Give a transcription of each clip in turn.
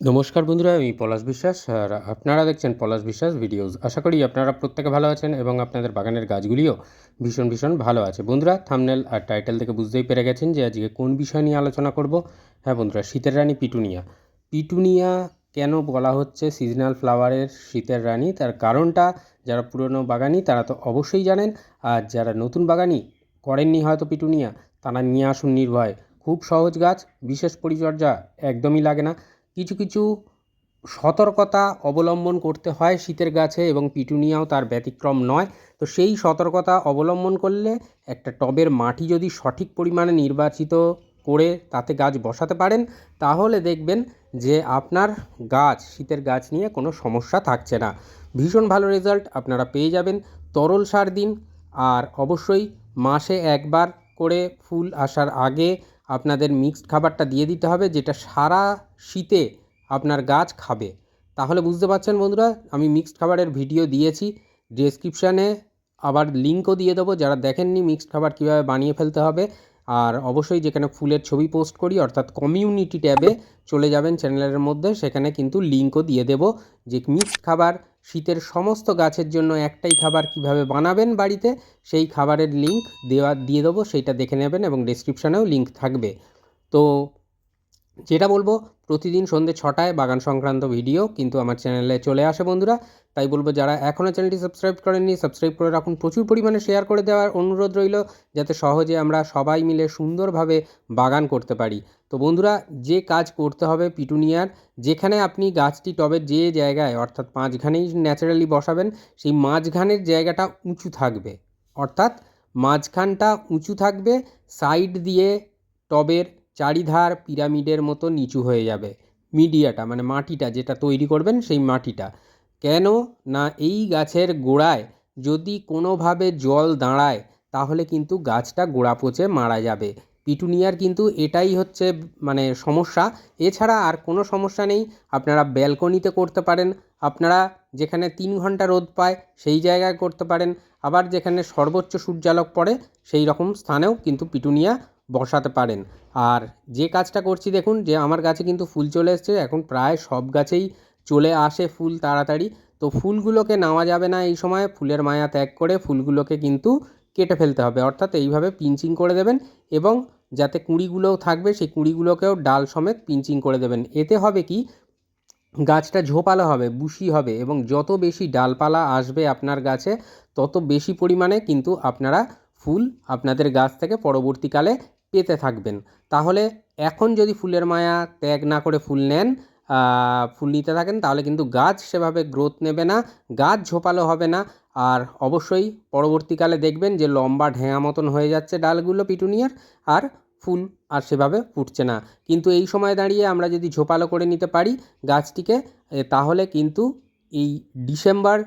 নমস্কার বন্ধুরা, আমি পলাশ বিশ্বাস আর আপনারা দেখছেন পলাশ বিশ্বাস ভিডিওস। আশা করি আপনারা প্রত্যেকে ভালো আছেন এবং আপনাদের বাগানের গাছগুলিও ভীষণ ভীষণ ভালো আছে। বন্ধুরা থামনেল আর টাইটেল থেকে বুঝতেই পেরে গেছেন যে আজকে কোন বিষয় নিয়ে আলোচনা করব। হ্যাঁ বন্ধুরা, শীতের রানী পিটুনিয়া। পিটুনিয়া কেন বলা হচ্ছে সিজনাল ফ্লাওয়ারের শীতের রানী? তার কারণটা যারা পুরনো বাগানি, তারা তো অবশ্যই জানেন। আর যারা নতুন বাগানি করেননি হয়তো পিটুনিয়া, তারা নিয়ে আসুন নির্ভয়। খুব সহজ গাছ, বিশেষ পরিচর্যা একদমই লাগে না। কিছু কিছু সতর্কতা অবলম্বন করতে হয় শীতের গাছে এবং পিটুনিয়াও তার ব্যতিক্রম নয়। তো সেই সতর্কতা অবলম্বন করলে একটা টবের মাটি যদি সঠিক পরিমাণে নির্বাচিত করে তাতে গাছ বসাতে পারেন, তাহলে দেখবেন যে আপনার গাছ, শীতের গাছ নিয়ে কোনো সমস্যা থাকছে না। ভীষণ ভালো রেজাল্ট আপনারা পেয়ে যাবেন। তরল সার দিন, আর অবশ্যই মাসে একবার করে ফুল আসার আগে আপনাদের মিক্সড খাবারটা দিয়ে দিতে হবে, যেটা সারা শীতে আপনার গাছ খাবে। তাহলে বুঝতে পারছেন বন্ধুরা, আমি মিক্সড খাবারের ভিডিও দিয়েছি ডেসক্রিপশানে আবার লিঙ্কও দিয়ে দেবো, যারা দেখেননি মিক্সড খাবার কীভাবে বানিয়ে ফেলতে হবে, আর অবশ্যই যেখানে ফুলের ছবি পোস্ট করি, অর্থাৎ কমিউনিটি ট্যাবে চলে যাবেন চ্যানেলের মধ্যে, সেখানে কিন্তু লিঙ্কও দিয়ে দেবো যে মিক্সড খাবার শীতের সমস্ত গাছের জন্য একটাই খাবার কীভাবে বানাবেন বাড়িতে, সেই খাবারের লিঙ্ক দেওয়া, দিয়ে দেবো, সেইটা দেখে নেবেন এবং ডিসক্রিপশানেও লিঙ্ক থাকবে। তো যেটা বলব প্রতিদিন সন্ধ্যে ছটায় বাগান সংক্রান্ত ভিডিও কিন্তু আমার চ্যানেলে চলে আসে বন্ধুরা। তাই বলব যারা এখনও চ্যানেলটি সাবস্ক্রাইব করেননি, সাবস্ক্রাইব করে রাখুন। প্রচুর পরিমাণে শেয়ার করে দেওয়ার অনুরোধ রইল যাতে সহজে আমরা সবাই মিলে সুন্দরভাবে বাগান করতে পারি। তো বন্ধুরা, যে কাজ করতে হবে পিটুনিয়ার, যেখানে আপনি গাছটি টবের যে জায়গায়, অর্থাৎ মাঝখানেই ন্যাচারালি বসাবেন, সেই মাঝখানের জায়গাটা উঁচু থাকবে। অর্থাৎ মাঝখানটা উঁচু থাকবে, সাইড দিয়ে টবের চারিধার পিরামিডের মতো নিচু হয়ে যাবে। মিডিয়াটা মানে মাটিটা যেটা তৈরি করবেন, সেই মাটিটা। কেন না এই গাছের গোড়ায় যদি কোনোভাবে জল দাঁড়ায়, তাহলে কিন্তু গাছটা গোড়া পচে মারা যাবে। পিটুনিয়ার কিন্তু এটাই হচ্ছে মানে সমস্যা। এছাড়া আর কোনো সমস্যা নেই, আপনারা ব্যালকনিতে করতে পারেন। আপনারা যেখানে তিন ঘণ্টা রোদ পায়, সেই জায়গায় করতে পারেন। আবার যেখানে সর্বোচ্চ সূর্যালোক পড়ে, সেই রকম স্থানেও কিন্তু পিটুনিয়া বসাতে পারেন। আর যে কাজটা করছি দেখুন, যে আমার গাছে কিন্তু ফুল চলে এসছে। এখন প্রায় সব গাছেই চলে আসে ফুল তাড়াতাড়ি। তো ফুলগুলোকে নেওয়া যাবে না এই সময়। ফুলের মায়া ত্যাগ করে ফুলগুলোকে কিন্তু কেটে ফেলতে হবে। অর্থাৎ এইভাবে পিঞ্চিং করে দেবেন এবং যাতে কুঁড়িগুলোও থাকবে, সেই কুঁড়িগুলোকেও ডাল সমেত পিঞ্চিং করে দেবেন। এতে হবে কি? গাছটা ঝোপালো হবে, বুশি হবে এবং যত বেশি ডালপালা আসবে আপনার গাছে, তত বেশি পরিমাণে কিন্তু আপনারা ফুল আপনাদের গাছ থেকে পরবর্তীকালে পেতে থাকবেন। তাহলে এখন যদি ফুলের মায়া ত্যাগ না করে ফুল নেন ফুল নিতে থাকেন, তাহলে কিন্তু গাছ সেভাবে গ্রোথ নেবে না, গাছ ঝোপালো হবে না। আর অবশ্যই পরবর্তীকালে দেখবেন যে লম্বা ঢেঁয়া মতন হয়ে যাচ্ছে ডালগুলো পিটুনিয়ার, আর ফুল আর সেভাবে ফুটছে না। কিন্তু এই সময় দাঁড়িয়ে আমরা যদি ঝোপালো করে নিতে পারি গাছটিকে তাহলে কিন্তু এই ডিসেম্বর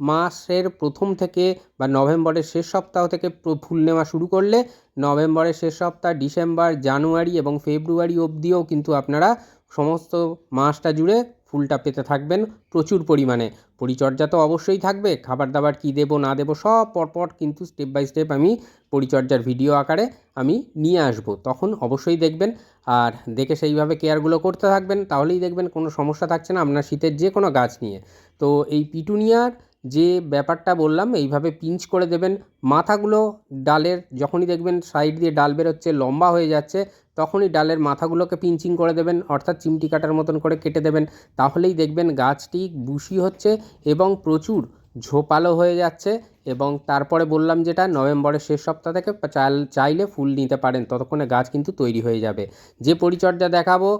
মাসের প্রথম থেকে বা নভেম্বরের শেষ সপ্তাহ থেকে ফুল নেওয়া শুরু করলে নভেম্বরের শেষ সপ্তাহ, ডিসেম্বর, জানুয়ারি এবং ফেব্রুয়ারি অবধিও কিন্তু আপনারা সমস্ত মাসটা জুড়ে ফুলটা পেতে থাকবেন প্রচুর পরিমাণে। পরিচর্যা তো অবশ্যই থাকবে খাবার দাবার কী দেবো, না দেবো সব পরপর কিন্তু স্টেপ বাই স্টেপ আমি পরিচর্যার ভিডিও আকারে আমি নিয়ে আসব। তখন অবশ্যই দেখবেন, আর দেখে সেইভাবে কেয়ারগুলো করতে থাকবেন, তাহলেই দেখবেন কোনো সমস্যা থাকছে না আপনার শীতের যে কোনো গাছ নিয়ে। তো এই পিটুনিয়ার যে ব্যাপারটা বললাম, এইভাবে পিঞ্চ করে দেবেন। মাথাগুলো ডালের, যখনই দেখবেন সাইড দিয়ে ডাল বেরোচ্ছে, লম্বা হয়ে যাচ্ছে, তখনই ডালের মাথাগুলোকে পিঞ্চিং করে দেবেন, অর্থাৎ চিমটি কাটার মতন করে কেটে দেবেন। তাহলেই দেখবেন গাছটি বুশি হচ্ছে এবং প্রচুর ঝোপালো হয়ে যাচ্ছে এবং তারপরে বললাম যেটা, নভেম্বরের শেষ সপ্তাহ থেকে চাইলে ফুল নিতে পারেন, ততক্ষণে গাছ কিন্তু তৈরি হয়ে যাবে। যে পরিচর্যা দেখাবো,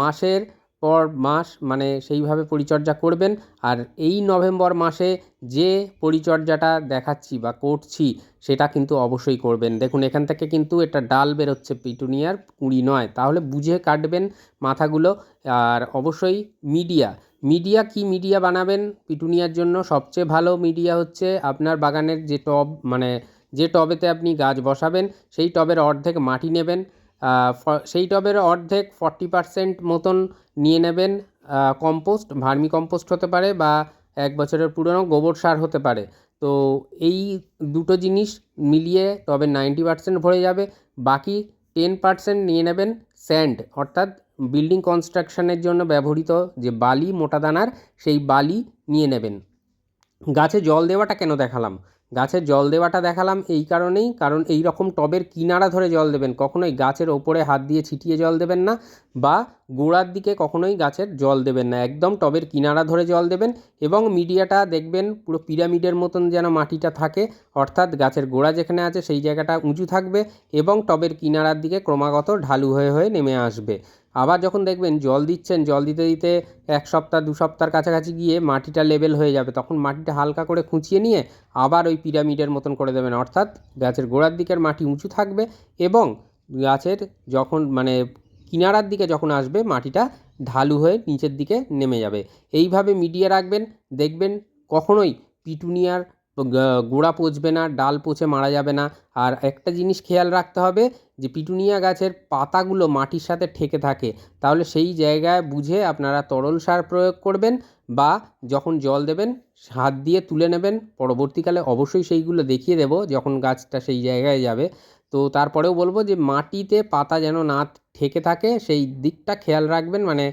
মাসের পর মাস মানে সেইভাবে পরিচর্যা করবেন। আর এই নভেম্বর মাসে যে পরিচর্যাটা দেখাচ্ছি বা করছি, সেটা কিন্তু অবশ্যই করবেন। দেখুন, এখান থেকে কিন্তু এটা ডাল বেরোচ্ছে পিটুনিয়ার কুঁড়ি নয়। তাহলে বুঝে কাটবেন মাথাগুলো। আর অবশ্যই মিডিয়া। মিডিয়া কি মিডিয়া বানাবেন পিটুনিয়ার জন্য? সবচেয়ে ভালো মিডিয়া হচ্ছে আপনার বাগানের যে টব মানে যে টবেতে আপনি গাছ বসাবেন, সেই টবের অর্ধেক মাটি নেবেন। সেই টবের অর্ধেক ফর্টি পারসেন্ট মতন নিয়ে নেবেন কম্পোস্ট ভার্মি কম্পোস্ট হতে পারে বা এক বছরের পুরনো গোবর সার হতে পারে। তো এই দুটো জিনিস মিলিয়ে টবে নাইনটি পারসেন্ট ভরে যাবে, বাকি টেন পারসেন্ট নিয়ে নেবেন স্যান্ড অর্থাৎ বিল্ডিং কনস্ট্রাকশনের জন্য ব্যবহৃত যে বালি, মোটা দানার, সেই বালি নিয়ে নেবেন। গাছে জল দেওয়াটা কেন দেখালাম? গাছে জল দেওয়াটা দেখালাম এই কারণেই, কারণ এই রকম টবের কিনারা ধরে জল দেবেন, কখনোই গাছের ওপরে হাত দিয়ে ছিটিয়ে জল দেবেন না বা গোড়ার দিকে কখনোই গাছের জল দেবেন না, একদম টবের কিনারা ধরে জল দেবেন এবং মিডিয়াটা দেখবেন পুরো পিরামিডের মতন যেন মাটিটা থাকে, অর্থাৎ গাছের গোড়া যেখানে আছে সেই জায়গাটা উঁচু থাকবে এবং টবের কিনারার দিকে ক্রমাগত ঢালু হয়ে হয়ে নেমে আসবে। আবার যখন দেখবেন জল দিচ্ছেন, জল দিতে দিতে এক সপ্তাহ, দু সপ্তাহের কাছাকাছি গিয়ে মাটিটা লেভেল হয়ে যাবে। তখন মাটিটা হালকা করে খুঁচিয়ে নিয়ে আবার ওই পিরামিডের মতন করে দেবেন। অর্থাৎ গাছের গোড়ার দিকের মাটি উঁচু থাকবে এবং গাছের যখন মানে কিনারার দিকে যখন আসবে, মাটিটা ঢালু হয়ে নিচের দিকে নেমে যাবে। এইভাবে মিডিয়ে রাখবেন। দেখবেন কখনোই পিটুনিয়ার গোড়া পচবে না, ডাল পচে মারা যাবে না। আর একটা জিনিস খেয়াল রাখতে হবে যে, পিটুনিয়া গাছের পাতাগুলো মাটির সাথে ঠেকে থাকে। তাহলে সেই জায়গায় বুঝে আপনারা তরল সার প্রয়োগ করবেন বা যখন জল দেবেন, হাত দিয়ে তুলে নেবেন। পরবর্তীকালে অবশ্যই সেইগুলো দেখিয়ে দেবো যখন গাছটা সেই জায়গায় যাবে। তো তারপরেও বলব যে, মাটিতে পাতা যেন না ঠেকে থাকে, সেই দিকটা খেয়াল রাখবেন। মানে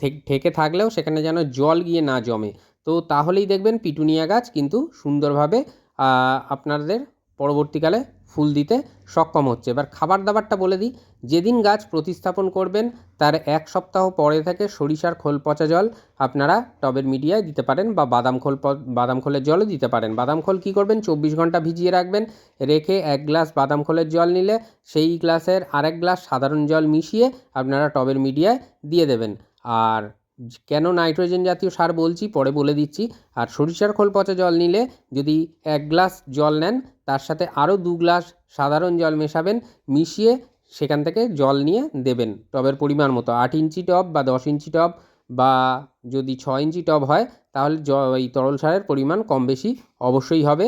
ঠেক- থাকলেও সেখানে যেন জল গিয়ে না জমে। তো তাহলেই দেখবেন পিটুনিয়া গাছ কিন্তু সুন্দরভাবে আপনাদের পরবর্তীকালে ফুল দিতে সক্ষম হচ্ছে। এবার খাবার দাবারটা বলে দিই। যেদিন গাছ প্রতিস্থাপন করবেন, তার এক সপ্তাহ পরে থেকে সরিষার খোল পচা জল আপনারা টবের মিডিয়ায় দিতে পারেন বা বাদাম খোল বাদাম খোলের জলও দিতে পারেন। বাদাম খোল কী করবেন? চব্বিশ ঘণ্টা ভিজিয়ে রাখবেন, রেখে এক গ্লাস বাদাম খোলের জল নিলে সেই গ্লাসের আরেক গ্লাস সাধারণ জল মিশিয়ে আপনারা টবের মিডিয়ায় দিয়ে দেবেন। আর কেন নাইট্রোজেন জাতীয় সার বলছি? পরে বলে দিচ্ছি। আর সরিষার খোল পচা জল নিলে যদি এক গ্লাস জল নেন, তার সাথে আরও দু গ্লাস সাধারণ জল মেশাবেন, মিশিয়ে সেখান থেকে জল নিয়ে দেবেন। টবের পরিমাণ মতো আট ইঞ্চি টব বা দশ ইঞ্চি টব বা যদি ছ ইঞ্চি টব হয়, তাহলে জ এই তরল সারের পরিমাণ কম বেশি অবশ্যই হবে।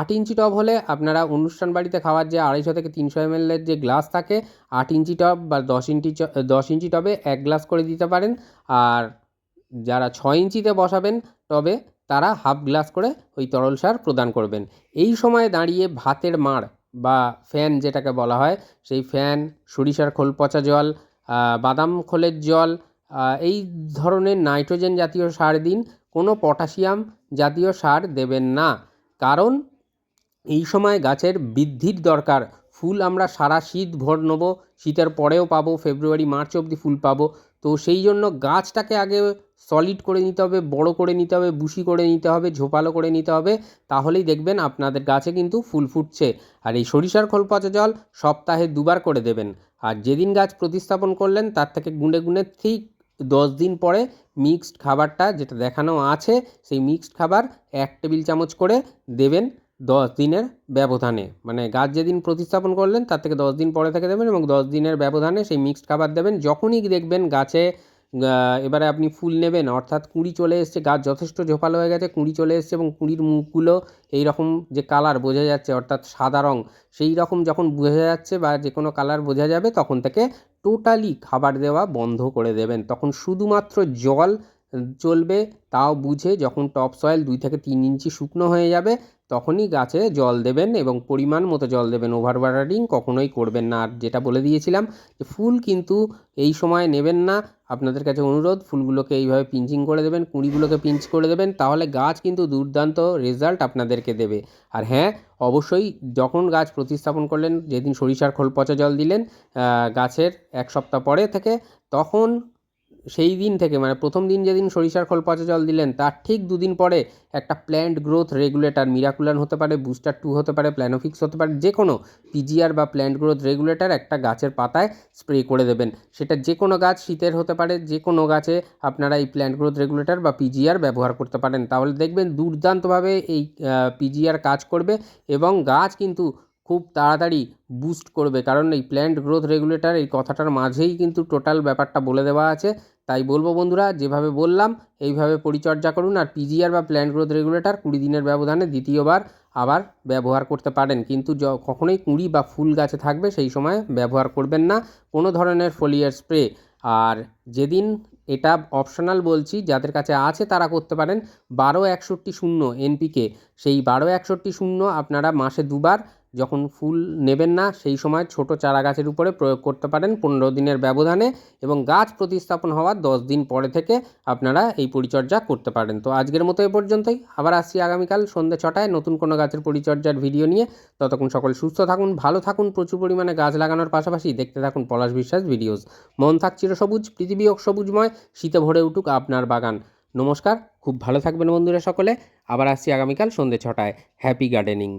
আট ইঞ্চি টব হলে আপনারা অনুষ্ঠান বাড়িতে খাওয়ার যে আড়াইশো থেকে তিনশো এমএলের যে গ্লাস থাকে, আট ইঞ্চি টব বা দশ ইঞ্চি দশ ইঞ্চি টবে এক গ্লাস করে দিতে পারেন। আর যারা ছ ইঞ্চিতে বসাবেন টবে, তারা হাফ গ্লাস করে ওই তরল সার প্রদান করবেন। এই সময়ে দাঁড়িয়ে ভাতের মাড় বা ফ্যান যেটাকে বলা হয়, সেই ফ্যান, সরিষার খোল, পচা জল বাদাম খোলের জল এই ধরনের নাইট্রোজেন জাতীয় সার দিন, কোনো পটাশিয়াম জাতীয় সার দেবেন না। কারণ এই সময় গাছের বৃদ্ধির দরকার। ফুল আমরা সারা শীত ভর নেব, শীতের পরেও পাবো, ফেব্রুয়ারি, মার্চ অবধি ফুল পাবো। তো সেই জন্য গাছটাকে আগে সলিড করে নিতে হবে, বড় করে নিতে হবে, বুশি করে নিতে হবে, ঝোপালো করে নিতে হবে, তাহলেই দেখবেন আপনাদের গাছে কিন্তু ফুল ফুটছে। আর এই সরিষার খোল পচা জল সপ্তাহে দুবার করে দেবেন। আর যেদিন গাছ প্রতিস্থাপন করলেন, তার থেকে গুনে গুনে ঠিক দশ দিন পরে মিক্সড খাবারটা যেটা দেখানো আছে, সেই মিক্সড খাবার এক টেবিল চামচ করে দেবেন দশ দিনের ব্যবধানে। মানে গাছ যেদিন প্রতিস্থাপন করলেন, তার থেকে দশ দিন পরে থেকে দেবেন এবং দশ দিনের ব্যবধানে সেই মিক্সড খাবার দেবেন। যখনই দেখবেন গাছে এবারে আপনি ফুল নেবেন, অর্থাৎ কুঁড়ি চলে এসছে, গাছ যথেষ্ট ঝোপালো হয়ে গেছে, কুঁড়ি চলে এসছে এবং কুঁড়ির মুখগুলো এই রকম যে কালার বোঝা যাচ্ছে, অর্থাৎ সাদা রং, সেই রকম যখন বোঝা যাচ্ছে বা যে কোনো কালার বোঝা যাবে, তখন থেকে টোটালি খাবার দেওয়া বন্ধ করে দেবেন। তখন শুধুমাত্র জল চলবে, তাও বুঝে যখন টপ সয়েল দুই থেকে তিন ইঞ্চি শুকনো হয়ে যাবে, তখনই গাছে জল দেবেন এবং পরিমাণ মতো জল দেবেন। ওভার ওয়াটারিং কখনোই করবেন না। আর যেটা বলে দিয়েছিলাম যে, ফুল কিন্তু এই সময় নেবেন না। আপনাদের কাছে অনুরোধ, ফুলগুলোকে এইভাবে পিঞ্চিং করে দেবেন, কুঁড়িগুলোকে পিঞ্চ করে দেবেন, তাহলে গাছ কিন্তু দুর্দান্ত রেজাল্ট আপনাদেরকে দেবে। আর হ্যাঁ অবশ্যই যখন গাছ প্রতিস্থাপন করলেন, যেদিন সরিষার খোল পচা জল দিলেন গাছের এক সপ্তাহ পরে থেকে, তখন সেই দিন থেকে মানে প্রথম দিন যেদিন সরিষার খোল পচা জল দিলেন, তার ঠিক দুদিন পরে একটা প্ল্যান্ট গ্রোথ রেগুলেটর মিরাকুলান হতে পারে বুস্টার টু হতে পারে প্ল্যানোফিক্স হতে পারে যে কোনো পিজিআর বা প্ল্যান্ট গ্রোথ রেগুলেটর একটা গাছের পাতায় স্প্রে করে দেবেন। সেটা যে কোনো গাছ শীতের হতে পারে যে কোনো গাছে আপনারা এই প্ল্যান্ট গ্রোথ রেগুলেটর বা পিজিআর ব্যবহার করতে পারেন। তাহলে দেখবেন দুর্দান্তভাবে এই পিজিআর কাজ করবে এবং গাছ কিন্তু খুব তাড়াতাড়ি বুস্ট করবে। কারণ এই প্ল্যান্ট গ্রোথ রেগুলেটর এই কথাটার মাঝেই কিন্তু টোটাল ব্যাপারটা বলে দেওয়া আছে। তাই বলব বন্ধুরা, যেভাবে বললাম, এইভাবে পরিচর্যা করুন আর পিজিআর বা প্ল্যান্ট গ্রোথ রেগুলেটর কুড়ি দিনের ব্যবধানে দ্বিতীয়বার আবার ব্যবহার করতে পারেন। কিন্তু য- কখনোই কুঁড়ি বা ফুল গাছে থাকবে, সেই সময় ব্যবহার করবেন না। কোনো ধরনের ফোলিয়ার স্প্রে আর যেদিন এটা অপশনাল বলছি, যাদের কাছে আছে তারা করতে পারেন। বারো একষট্টি শূন্য এনপিকে সেই বারো একষট্টি শূন্য আপনারা মাসে দুবার যখন ফুল নেবেন না, সেই সময় ছোট চারা গাছের উপরে প্রয়োগ করতে পারেন পনেরো দিনের ব্যবধানে এবং গাছ প্রতিস্থাপন হওয়ার দশ দিন পরে থেকে আপনারা এই পরিচর্যা করতে পারেন। তো আজকের মতো এ পর্যন্তই। আবার আসছি আগামীকাল সন্ধ্যে ছটায় নতুন কোনো গাছের পরিচর্যার ভিডিও নিয়ে। ততক্ষণ সকল সুস্থ থাকুন, ভালো থাকুন, প্রচুর পরিমাণে গাছ লাগানোর পাশাপাশি দেখতে থাকুন পলাশ বিশ্বাস ভিডিওস। মন থাক চিরসবুজ পৃথিবী হোক সবুজময়, শীতে ভরে উঠুক আপনার বাগান। নমস্কার, খুব ভালো থাকবেন বন্ধুরা সকলে। আবার আসছি আগামীকাল সন্ধ্যে ছটায়। Happy gardening.